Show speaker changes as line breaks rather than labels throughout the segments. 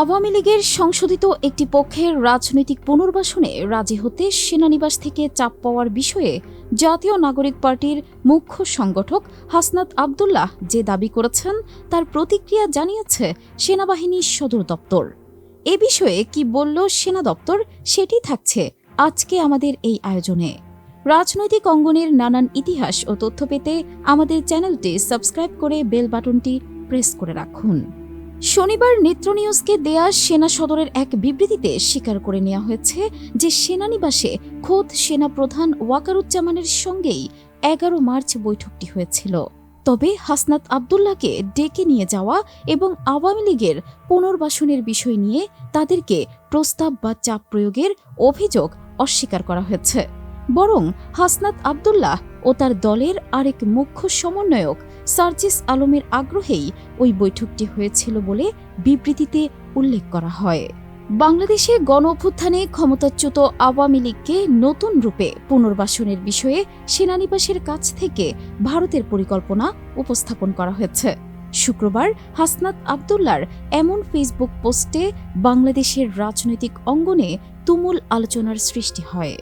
আওয়ামী লীগের সংশোধিত একটি পক্ষের রাজনৈতিক পুনর্বাসনে রাজি হতে সেনানিবাস থেকে চাপ পাওয়ার বিষয়ে জাতীয় নাগরিক পার্টির মুখ্য সংগঠক হাসনাত আবদুল্লাহ যে দাবি করেছেন, তার প্রতিক্রিয়া জানিয়েছে সেনাবাহিনীর সদর দপ্তর। এ বিষয়ে কি বলল সেনা দপ্তর, সেটি থাকছে আজকে আমাদের এই আয়োজনে। রাজনৈতিক অঙ্গনের নানান ইতিহাস ও তথ্য পেতে আমাদের চ্যানেলটি সাবস্ক্রাইব করে বেল বাটনটি প্রেস করে রাখুন। শনিবার নেত্র নিউজকে দেয়া সেনা সদরের এক বিবৃতিতে স্বীকার করে নেওয়া হয়েছে যে সেনানিবাসে খোদ সেনাপ্রধান ওয়াকারুজ্জামানের সঙ্গেই এগারো মার্চ বৈঠকটি হয়েছিল। তবে হাসনাত আবদুল্লাহকে ডেকে নিয়ে যাওয়া এবং আওয়ামী লীগের পুনর্বাসনের বিষয় নিয়ে তাদেরকে প্রস্তাব বা চাপ প্রয়োগের অভিযোগ অস্বীকার করা হয়েছে। বরং হাসনাত আবদুল্লাহ ও তার দলের আরেক মুখ্য সমন্বয়ক সার্জিস আলমের আগ্রহেই ওই বৈঠকটি হয়েছিল বলে বিবৃতিতে উল্লেখ করা হয়। বাংলাদেশে গণ অভ্যুত্থানে ক্ষমতাচ্যুত আওয়ামী লীগকে নতুন রূপে পুনর্বাসনের বিষয়ে সেনানিবাসের কাছ থেকে ভারতের পরিকল্পনা উপস্থাপন করা হয়েছে। শুক্রবার হাসনাত আবদুল্লার এমন ফেসবুক পোস্টে বাংলাদেশের রাজনৈতিক অঙ্গনে তুমুল আলোচনার সৃষ্টি হয়।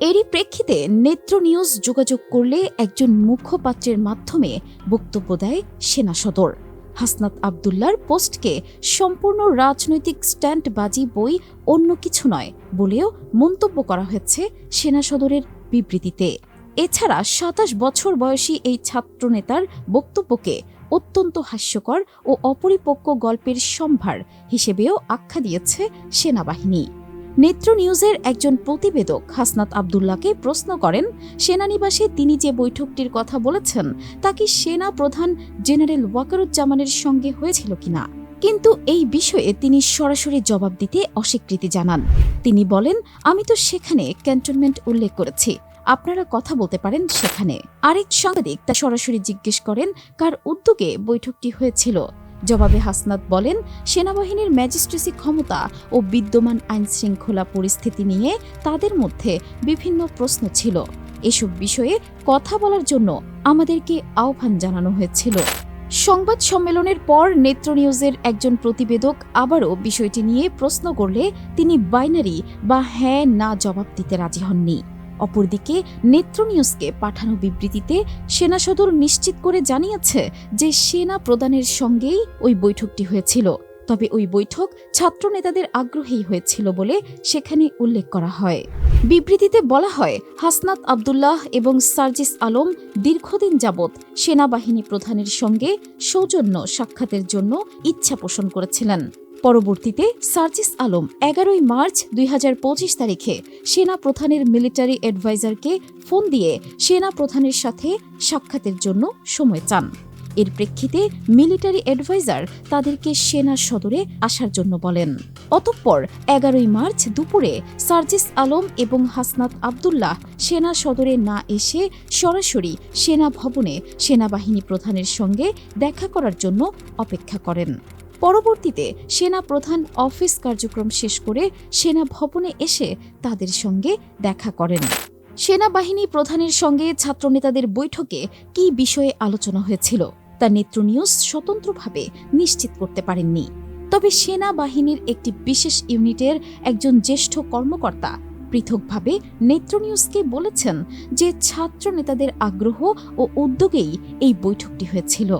এরই প্রেক্ষিতে নেত্র নিউজ যোগাযোগ করলে একজন মুখপাত্রের মাধ্যমে বক্তব্য দেয় সেনা সদর। হাসনাত আবদুল্লার পোস্টকে সম্পূর্ণ রাজনৈতিক স্ট্যান্ডবাজি বই অন্য কিছু নয় বলেও মন্তব্য করা হয়েছে সেনা সদরের বিবৃতিতে। এছাড়া সাতাশ বছর বয়সী এই ছাত্রনেতার বক্তব্যকে অত্যন্ত হাস্যকর ও অপরিপক্ক গল্পের সম্ভার হিসেবেও আখ্যা দিয়েছে সেনাবাহিনী। নেত্র নিউজের একজন প্রতিবেদক হাসনাত আবদুল্লাহকে প্রশ্ন করেন, সেনানিবাসে তিনি যে বৈঠকটির কথা বলেছেন, তা কি সেনা প্রধান জেনারেল ওয়াকারুজ্জামানের সঙ্গে হয়েছিল কিনা? কিন্তু এই বিষয়ে তিনি সরাসরি জবাব দিতে অস্বীকৃতি জানান। তিনি বলেন, আমি তো সেখানে ক্যান্টনমেন্ট উল্লেখ করেছি। আপনারা কথা বলতে পারেন সেখানে। আরেক সাংবাদিক তা সরাসরি জিজ্ঞেস করেন, কার উদ্যোগে বৈঠকটি হয়েছিল? জবাবে হাসনাত বলেন, সেনাবাহিনীর ম্যাজিস্ট্রেসি ক্ষমতা ও বিদ্যমান আইন শৃঙ্খলা পরিস্থিতি নিয়ে তাদের মধ্যে বিভিন্ন প্রশ্ন ছিল। এসব বিষয়ে কথা বলার জন্য আমাদেরকে আহ্বান জানানো হয়েছিল। সংবাদ সম্মেলনের পর নেত্র নিউজের একজন প্রতিবেদক আবারও বিষয়টি নিয়ে প্রশ্ন করলে তিনি বাইনারি বা হ্যাঁ না জবাব দিতে রাজি হননি। অপরদিকে নেত্র নিউজকে পাঠানো বিবৃতিতে সেনা সদর নিশ্চিত করে জানিয়েছে যে সেনা প্রদানের সঙ্গেই ওই বৈঠকটি হয়েছিল। তবে ওই বৈঠক ছাত্র নেতাদের আগ্রহেই হয়েছিল বলে সেখানে উল্লেখ করা হয়। বিবৃতিতে বলা হয়, হাসনাত আবদুল্লাহ এবং সার্জিস আলম দীর্ঘদিন যাবৎ সেনাবাহিনী প্রধানের সঙ্গে সৌজন্য সাক্ষাতের জন্য ইচ্ছা পোষণ করেছিলেন। পরবর্তীতে সার্জিস আলম এগারোই মার্চ দুই হাজার পঁচিশ তারিখে সেনা প্রধানের মিলিটারি অ্যাডভাইজারকে ফোন দিয়ে সেনা প্রধানের সাথে সাক্ষাতের জন্য সময় চান। এর প্রেক্ষিতে মিলিটারি অ্যাডভাইজার তাদেরকে সেনা সদরে আসার জন্য বলেন। অতঃপর এগারোই মার্চ দুপুরে সার্জিস আলম এবং হাসনাত আবদুল্লাহ সেনা সদরে না এসে সরাসরি সেনা ভবনে সেনাবাহিনী প্রধানের সঙ্গে দেখা করার জন্য অপেক্ষা করেন। পরবর্তীতে সেনা প্রধান অফিস কার্যক্রম শেষ করে সেনা ভবনে এসে তাদের সঙ্গে দেখা করেন। সেনাবাহিনী প্রধানের সঙ্গে ছাত্রনেতাদের বৈঠকে কি বিষয়ে আলোচনা হয়েছিল তা নেত্র নিউজ স্বতন্ত্রভাবে নিশ্চিত করতে পারেননি। তবে সেনাবাহিনীর একটি বিশেষ ইউনিটের একজন জ্যেষ্ঠ কর্মকর্তা পৃথকভাবে নেত্র নিউজকে বলেছেন যে ছাত্র নেতাদের আগ্রহ ও উদ্যোগেই এই বৈঠকটি হয়েছিল।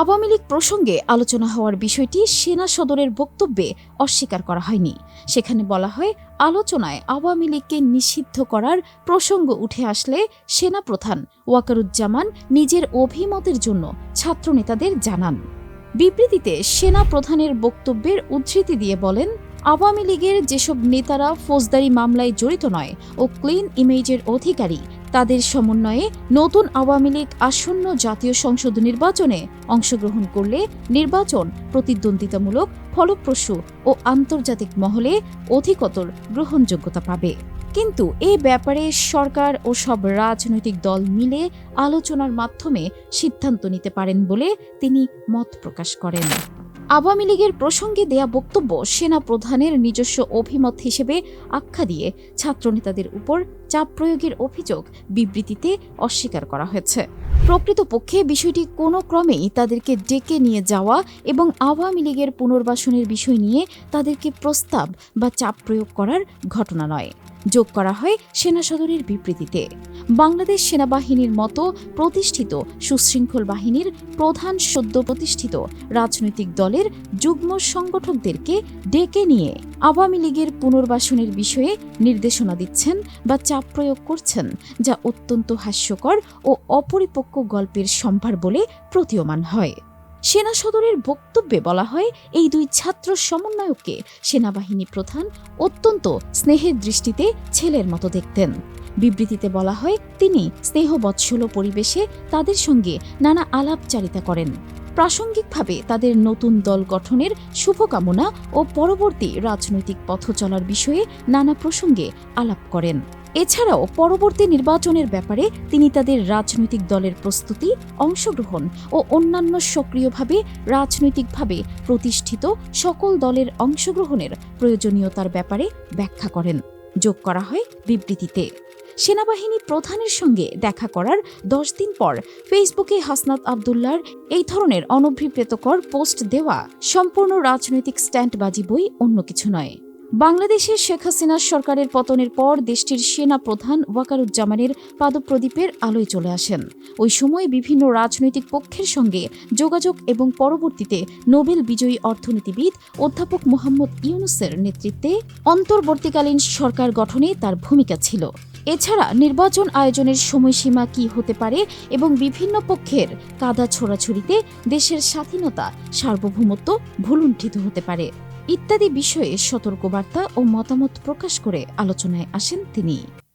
আওয়ামী লীগ প্রসঙ্গে আলোচনা হওয়ার বিষয়টি সেনা সদরের বক্তব্যে অস্বীকার করা হয়নি। সেখানে বলা হয়, আলোচনায় আওয়ামী লীগকে নিষিদ্ধ করার প্রসঙ্গ উঠে আসলে সেনাপ্রধান ওয়াকারুজ্জামান নিজের অভিমতের জন্য ছাত্রনেতাদের জানান। বিবৃতিতে সেনা প্রধানের বক্তব্যের উদ্ধৃতি দিয়ে বলেন, আওয়ামী লীগের যেসব নেতারা ফৌজদারি মামলায় জড়িত নয় ও ক্লিন ইমেজের অধিকারী তাদের সমন্বয়ে নতুন আওয়ামী লীগ আসন্ন জাতীয় সংসদ নির্বাচনে অংশগ্রহণ করলে নির্বাচন প্রতিদ্বন্দ্বিতামূলক, ফলপ্রসূ ও আন্তর্জাতিক মহলে অধিকতর গ্রহণযোগ্যতা পাবে। কিন্তু এ ব্যাপারে সরকার ও সব রাজনৈতিক দল মিলে আলোচনার মাধ্যমে সিদ্ধান্ত নিতে পারেন বলে তিনি মত প্রকাশ করেন। আওয়ামী লীগের প্রসঙ্গে দেয়া বক্তব্য সেনা প্রধানের নিজস্ব অভিমত হিসেবে আখ্যা দিয়ে ছাত্রনেতাদের উপর চাপ প্রয়োগের অভিযোগ বিবৃতিতে অস্বীকার করা হয়েছে। প্রকৃতপক্ষে বিষয়টি কোনো ক্রমেই তাদেরকে ডেকে নিয়ে যাওয়া এবং আওয়ামী লীগের পুনর্বাসনের বিষয় নিয়ে তাদেরকে প্রস্তাব বা চাপ প্রয়োগ করার ঘটনা নয়। যোগ করা হয় সেনা সদরের বিবৃতিতে। বাংলাদেশ সেনাবাহিনীর মতো প্রতিষ্ঠিত সুশৃঙ্খল বাহিনীর প্রধান সদ্য প্রতিষ্ঠিত রাজনৈতিক দলের যুগ্ম সংগঠকদেরকে ডেকে নিয়ে আওয়ামী লীগের পুনর্বাসনের বিষয়ে নির্দেশনা দিচ্ছেন বা চাপ প্রয়োগ করছেন, যা অত্যন্ত হাস্যকর ও অপরিপক্ক গল্পের সম্ভার বলে প্রতীয়মান হয়। সেনা সদরের বক্তব্যে বলা হয়, এই দুই ছাত্র সমন্বয়ককে সেনাবাহিনী প্রধান অত্যন্ত স্নেহের দৃষ্টিতে ছেলের মতো দেখতেন। বিবৃতিতে বলা হয়, তিনি স্নেহবৎসল পরিবেশে তাদের সঙ্গে নানা আলাপচারিতা করেন। প্রাসঙ্গিকভাবে তাদের নতুন দল গঠনের শুভকামনা ও পরবর্তী রাজনৈতিক পথ চলার বিষয়ে নানা প্রসঙ্গে আলাপ করেন। এছাড়াও পরবর্তী নির্বাচনের ব্যাপারে তিনি তাদের রাজনৈতিক দলের প্রস্তুতি, অংশগ্রহণ ও অন্যান্য সক্রিয়ভাবে রাজনৈতিকভাবে প্রতিষ্ঠিত সকল দলের অংশগ্রহণের প্রয়োজনীয়তার ব্যাপারে ব্যাখ্যা করেন। যোগ করা হয় বিবৃতিতে। সেনাবাহিনী প্রধানের সঙ্গে দেখা করার দশ দিন পর ফেসবুকে হাসনাত আবদুল্লার এই ধরনের অনভিপ্রেতকর পোস্ট দেওয়া সম্পূর্ণ রাজনৈতিক স্ট্যান্ডবাজি বই অন্য কিছু নয়। বাংলাদেশের শেখ হাসিনার সরকারের পতনের পর দেশটির সেনা প্রধান ওয়াকারুজ্জামানের পাদপ্রদীপের আলোয় চলে আসেন। ওই সময় বিভিন্ন রাজনৈতিক পক্ষের সঙ্গে যোগাযোগ এবং পরবর্তীতে নোবেল বিজয়ী অর্থনীতিবিদ অধ্যাপক মোহাম্মদ ইউনুসের নেতৃত্বে অন্তর্বর্তীকালীন সরকার গঠনে তার ভূমিকা ছিল। এছাড়া নির্বাচন আয়োজনের সময়সীমা কি হতে পারে এবং বিভিন্ন পক্ষের কাদা ছোড়াছুড়িতে দেশের স্বাধীনতা সার্বভৌমত্ব ভুলুণ্ঠিত হতে পারে। ইত্যাদি বিষয়ে সতর্কবার্তা ও মতামত প্রকাশ করে আলোচনায় আসেন তিনি।